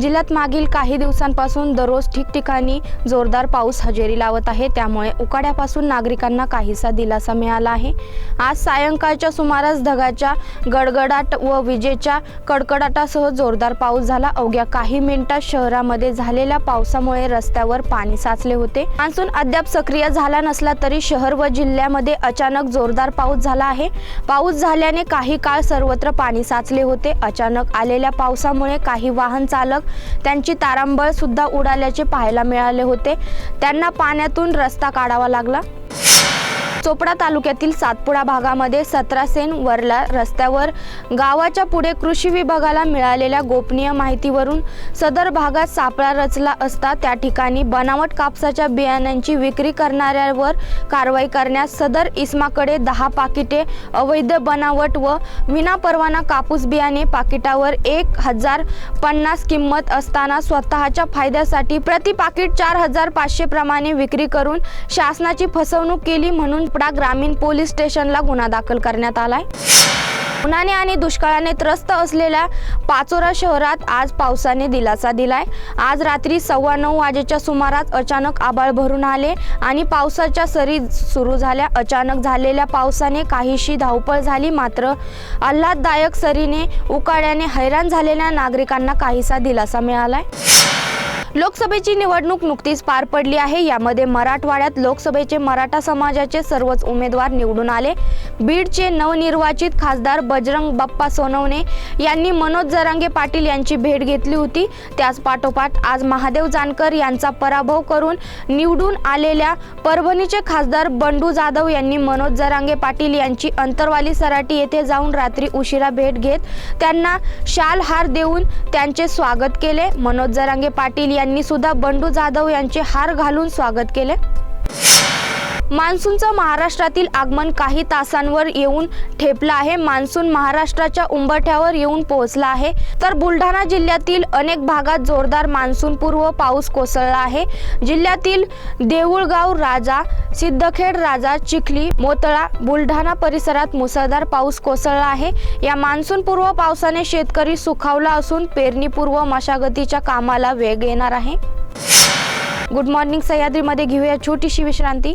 जिल्ह्यात मागील काही दिवसांपासून दररोज ठिकठिकाणी जोरदार पाऊस हजेरी लावत आहे. त्यामुळे उकाड्यापासून नागरिकांना काहीसा दिलासा मिळाला आहे. आज सायंकाळच्या सुमारास ढगाच्या गडगडाट व विजेच्या कडकडाटासह जोरदार पाऊस झाला. अवघ्या काही मिनिटात शहरामध्ये झालेल्या पावसामुळे रस्त्यावर पाणी साचले होते. मान्सून अद्याप सक्रिय झाला नसला तरी शहर व जिल्ह्यामध्ये अचानक जोरदार पाऊस झाला आहे. पाऊस झाल्याने काही काळ सर्वत्र पाणी साचले होते. अचानक आलेल्या पावसामुळे काही वाहन चालक त्यांची तारांबळ सुद्धा उडाल्याचे पाहायला मिळाले होते. त्यांना पाण्यातून रस्ता काढावा लागला. चोपडा तालुक्यातील सातपुडा भागामध्ये सतरा सेन वरला रस्त्यावर गावाच्या पुढे कृषी विभागाला मिळालेल्या गोपनीय माहितीवरून सदर भागात सापळा रचला असता त्या ठिकाणी बनावट कापसाच्या बियाण्यांची विक्री करणाऱ्यावर कारवाई करण्यास सदर इस्माकडे दहा पाकिटे अवैध बनावट व विनापरवाना कापूस बियाणे पाकिटावर एक हजार पन्नास किंमत असताना स्वतःच्या फायद्यासाठी प्रति पाकिट चार हजार पाचशे प्रमाणे विक्री करून शासनाची फसवणूक केली म्हणून पडा ग्रामीण पोलीस स्टेशनला गुन्हा दाखल करण्यात आलाय. उन्हाने आणि दुष्काळाने त्रस्त असलेल्या पाचोरा शहरात आज पावसाने दिलासा दिलाय. आज रात्री सव्वा नऊ वाजेच्या सुमारास अचानक आबाळ भरून आले आणि पावसाच्या सरी सुरू झाल्या. अचानक झालेल्या पावसाने काहीशी धावपळ झाली मात्र आल्हाददायक सरीने उकाड्याने हैराण झालेल्या नागरिकांना काहीसा दिलासा मिळालाय. लोकसभेची निवडणूक नुकतीच पार पडली आहे. यामध्ये मराठवाड्यात लोकसभेचे मराठा समाजाचे सर्वच उमेदवार निवडून आले. बीडचे नवनिर्वाचित खासदार बजरंग बाप्पा सोनवणे यांनी मनोज जरांगे पाटील यांची भेट घेतली होती. त्याच पाठोपाठ आज महादेव जानकर यांचा पराभव करून निवडून आलेल्या परभणीचे खासदार बंडू जाधव यांनी मनोज जरांगे पाटील यांची अंतरवाली सराटी येथे जाऊन रात्री उशिरा भेट घेत त्यांना शाल हार देऊन त्यांचे स्वागत केले. मनोज जरांगे पाटील यांनी सुद्धा बंडू जाधव यांचे हार घालून स्वागत केले. मान्सूनचं महाराष्ट्रातील आगमन काही तासांवर येऊन ठेपलं आहे. मान्सून महाराष्ट्राच्या उंबरठ्यावर येऊन पोहोचला आहे. तर बुलढाणा जिल्ह्यातील अनेक भागात जोरदार मान्सूनपूर्व पाऊस कोसळला आहे. जिल्ह्यातील देऊळगाव राजा सिद्धखेड राजा चिखली मोतळा बुलढाणा परिसरात मुसळधार पाऊस कोसळला आहे. या मान्सूनपूर्व पावसाने शेतकरी सुखावला असून पेरणीपूर्व मशागतीच्या कामाला वेग येणार आहे. गुड मॉर्निंग सह्याद्रीमध्ये घेऊया छोटीशी विश्रांती.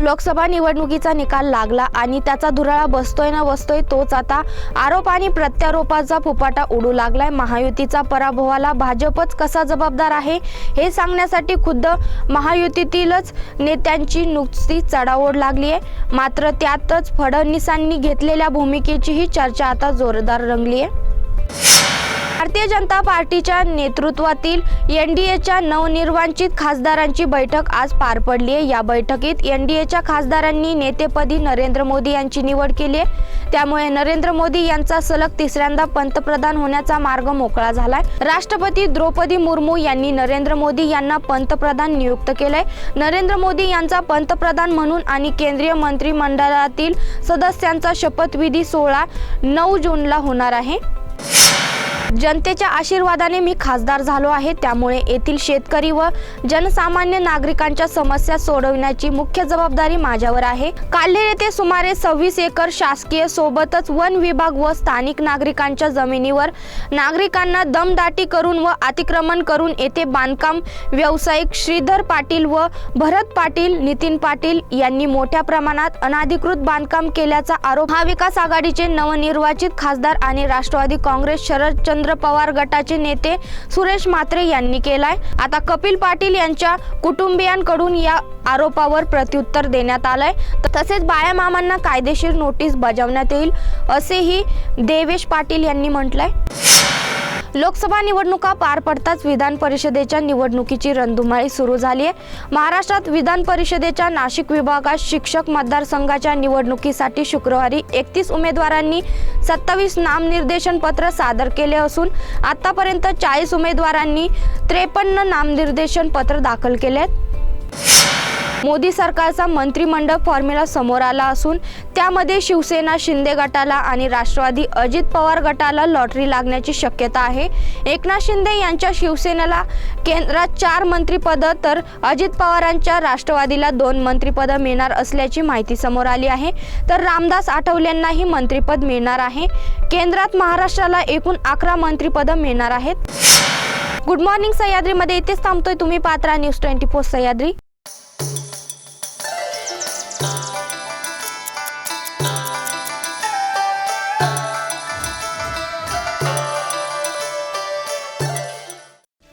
लोकसभा निवडणुकीचा निकाल लागला आणि त्याचा धुराळा बसतोय ना बसतोय तोच आता आरोप आणि प्रत्यारोपाचा फुपाटा उडू लागलाय. महायुतीचा पराभवाला भाजपच कसा जबाबदार आहे हे सांगण्यासाठी खुद्द महायुतीतीलच नेत्यांची नुकती चढाओढ लागली आहे मात्र त्यातच फडणवीसांनी घेतलेल्या भूमिकेचीही चर्चा आता जोरदार रंगली आहे भारतीय जनता पार्टीच्या नेतृत्वातील एन डी एच्या नवनिर्वाचित खासदारांची बैठक आज पार पडली आहे. या बैठकीत एन डी एच्या खासदारांनी नेतेपदी नरेंद्र मोदी यांची निवड केली आहे. त्यामुळे नरेंद्र मोदी यांचा सलग तिसऱ्यांदा पंतप्रधान होण्याचा मार्ग मोकळा झालाय. राष्ट्रपती द्रौपदी मुर्मू यांनी नरेंद्र मोदी यांना पंतप्रधान नियुक्त केलंय. नरेंद्र मोदी यांचा पंतप्रधान म्हणून आणि केंद्रीय मंत्रिमंडळातील सदस्यांचा शपथविधी सोहळा नऊ जूनला होणार आहे. जनतेच्या आशीर्वादाने मी खासदार झालो आहे. त्यामुळे येथील शेतकरी व जनसामान्य नागरिकांच्या समस्या सोडवण्याची मुख्य जबाबदारी माझ्यावर आहे. काल्हेर येथे सुमारे सव्वीस एकर शासकीय सोबतच वन विभाग व स्थानिक नागरिकांच्या जमिनीवर नागरिकांना दमदाटी करून व अतिक्रमण करून येथे बांधकाम व्यावसायिक श्रीधर पाटील व भरत पाटील नितीन पाटील यांनी मोठ्या प्रमाणात अनाधिकृत बांधकाम केल्याचा आरोप हा विकास आघाडीचे नवनिर्वाचित खासदार आणि राष्ट्रवादी काँग्रेस शरदचंद्र रामचंद्र पवार गटाचे नेते सुरेश म्हात्रे यांनी केलाय. आता कपिल पाटील यांच्या कुटुंबियांकडून या आरोपावर प्रत्युत्तर देण्यात आलंय. तसेच बाया मामांना कायदेशीर नोटीस बजावण्यात येईल असेही देवेश पाटील यांनी म्हटलंय. लोकसभा निवडणुका पार पडताच विधान परिषदेच्या निवडणुकीची रणधुमाळी सुरू झाली आहे. महाराष्ट्रात विधान परिषदेच्या नाशिक विभागात शिक्षक मतदारसंघाच्या निवडणुकीसाठी शुक्रवारी एकतीस उमेदवारांनी सत्तावीस नामनिर्देशन पत्र सादर केले असून आतापर्यंत चाळीस उमेदवारांनी त्रेपन्न नामनिर्देशन पत्र दाखल केले आहेत. मोदी सरकारचा मंत्रिमंडळ फॉर्म्युला समोर आला असून त्यामध्ये शिवसेना शिंदे गटाला आणि राष्ट्रवादी अजित पवार गटाला लॉटरी लागण्याची शक्यता आहे. एकनाथ शिंदे यांच्या शिवसेनेला केंद्रात चार मंत्रिपदं तर अजित पवारांच्या राष्ट्रवादीला दोन मंत्रिपदं मिळणार असल्याची माहिती समोर आली आहे. तर रामदास आठवलेंनाही मंत्रिपद मिळणार आहे. केंद्रात महाराष्ट्राला एकूण अकरा मंत्रिपदं मिळणार आहेत. गुड मॉर्निंग सह्याद्रीमध्ये इथेच थांबतोय तुम्ही पात्रा न्यूज ट्वेंटी फोर सह्याद्री.